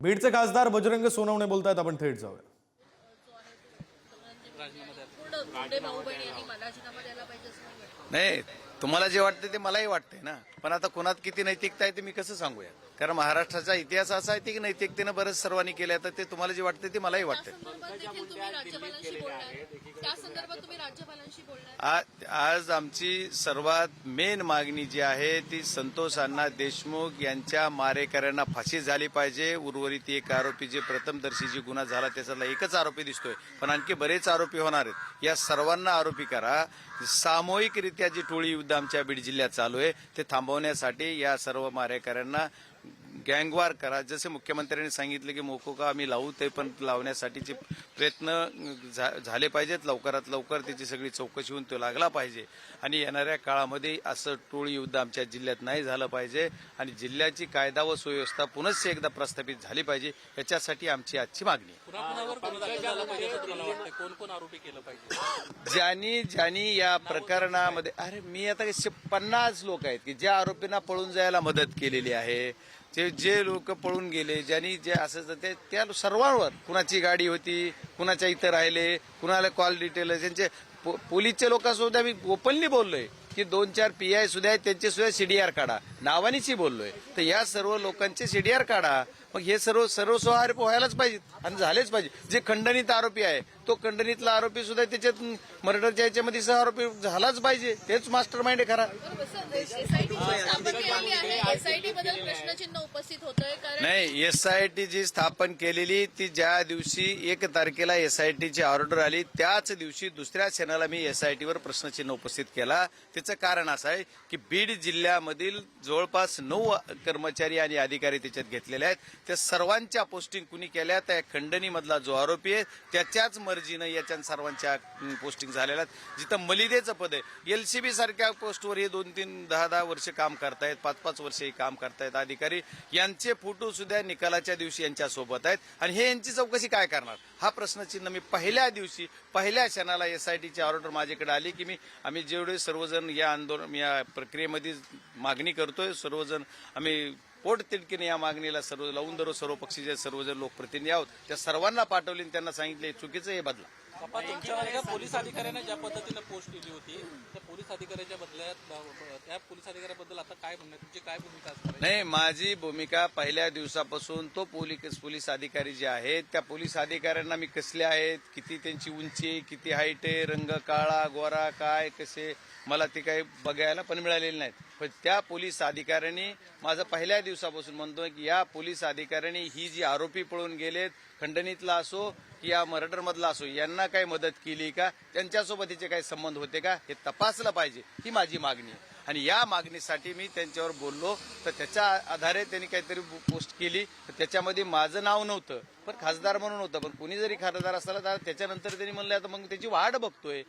बीडचे खासदार बजरंग सोनवणे बोलतायत आपण थेट जाऊया. नाही तुम्हाला जे वाटतं ते मलाही वाटतंय ना. पण आता कोणात किती नैतिकता आहे ते मी कसं सांगूया? कारण महाराष्ट्राचा इतिहास असा आहे की नैतिकतेनं बरंच सर्वांनी केलं तर ते तुम्हाला जे वाटतं ते मलाही वाटतं आज आमची सर्वात मेन मागणी जी आहे ती संतोष अण्णा देशमुख यांच्या मारेकऱ्यांना फाशी झाली पाहिजे. उर्वरित एक आरोपी जे प्रथमदर्शी जी गुन्हा झाला त्याच्यातला एकच आरोपी दिसतोय. पण आणखी बरेच आरोपी होणार आहेत. या सर्वांना आरोपी करा. सामूहिकरित्या जी टोळी युद्ध आमच्या बीड जिल्ह्यात चालू आहे. ते थांबवण्यासाठी या सर्व मारेकऱ्यांना गँगवार करा. जसे मुख्यमंत्र्यांनी सांगितलं की मोकोका आम्ही लावू ते पण लावण्यासाठीचे प्रयत्न झाले पाहिजेत. लवकरात लवकर त्याची सगळी चौकशी होऊन तो लागला पाहिजे. आणि येणाऱ्या काळामध्ये असं टोळी युद्ध आमच्या जिल्ह्यात नाही झालं पाहिजे. आणि जिल्ह्याची कायदा व सुव्यवस्था पुनश्च एकदा प्रस्थापित झाली पाहिजे. याच्यासाठी आमची आजची मागणी ज्यांनी ज्यांनी या प्रकरणामध्ये अरे मी आता पन्नास लोक आहेत की ज्या आरोपींना पळून जायला मदत केलेली आहे. जे जे लोक पळून गेले ज्यांनी जे असं ते त्या सर्वांवर कुणाची गाडी होती कुणाच्या इथं राहिले कुणाला कॉल डिटेल त्यांचे पो- पोलीसचे लोकांसोबत मी ओपनली बोललोय की दोन चार पी आय सुद्धा आहेत त्यांचे सुद्धा सीडीआर काढा. नावानीची बोललोय. तर या सर्व लोकांचे सीडीआर काढा. मग हे सर्व सर्व आरोप व्हायलाच पाहिजेत आणि झालेच पाहिजे. जे खंडणीत आरोपी आहे तो खंडणीतला आरोपी सुद्धा त्याच्यात मर्डरच्या याच्यामध्ये सह आरोपी झालाच पाहिजे. तेच मास्टर माइंड आहे खरा. नाही एसआयटी जी स्थापन केलेली ती ज्या दिवशी एक तारखेला एसआयटीची ऑर्डर आली त्याच दिवशी दुसऱ्या क्षणाला मी एसआयटीवर प्रश्नचिन्ह उपस्थित केला. त्याचं कारण असं आहे की बीड जिल्ह्यामधील जवळपास नऊ कर्मचारी आणि अधिकारी त्याच्यात घेतलेले आहेत. त्या सर्वांच्या पोस्टिंग कुणी केल्या त्या खंडणीमधला जो आरोपी आहे त्याच्याच मर्जीनं याच्या सर्वांच्या पोस्टिंग झालेल्या आहेत. जिथं मलिदेचं पद आहे. एलसीबी सारख्या पोस्टवर हे दोन तीन दहा दहा वर्ष काम करतायत पाच पाच वर्ष हे काम करतायत अधिकारी. यांचे फोटो सुद्धा निकालाच्या दिवशी यांच्यासोबत आहेत. आणि हे यांची चौकशी काय करणार? हा प्रश्नचिन्ह मी पहिल्या दिवशी पहिल्या क्षणाला एसआयटीची ऑर्डर माझ्याकडे आली की मी आम्ही जेवढे सर्वजण या आंदोलन या प्रक्रियेमध्ये मागणी करतोय सर्वजण आम्ही पोटतिडकीने या मागणीला सर्व लावून धरो सर्व पक्षीचे सर्वजण लोकप्रतिनिधी आहोत त्या सर्वांना पाठवले आणि त्यांना सांगितले चुकीचं हे बदला. बाबा तुमच्या एका पोलीस अधिकाऱ्याने ज्या पद्धतीने पोस्ट केली होती त्या पोलीस अधिकाऱ्याच्या बदल्यात त्या पोलीस अधिकाऱ्याबद्दल आता काय म्हणणं तुमची काय भूमिका असणार नाही माझी भूमिका पहिल्या दिवसापासून तो पोलीस पोलीस अधिकारी जे आहेत त्या पोलीस अधिकाऱ्यांना मी कसले आहेत किती त्यांची उंची किती हाईट आहे रंग काळा गोरा काय कसे मला ते काही बघायला पण मिळालेले नाहीत. पण त्या पोलीस अधिकाऱ्यांनी माझं पहिल्या दिवसापासून म्हणतो की या पोलीस अधिकाऱ्यांनी ही जी आरोपी पळून गेलेत खंडणीतला असो की या मर्डरमधला असो यांना काही मदत केली का? त्यांच्यासोबत हिचे काही संबंध होते का? हे तपासलं पाहिजे. ही माझी मागणी आहे. आणि या मागणीसाठी मी त्यांच्यावर बोललो. तर त्याच्या आधारे त्यांनी काहीतरी पोस्ट केली. तर त्याच्यामध्ये माझं नाव नव्हतं. पण खासदार म्हणून होतं. पण कुणी जरी खासदार असला तर त्याच्यानंतर त्यांनी म्हणलं आता मग त्याची वाट बघतोय.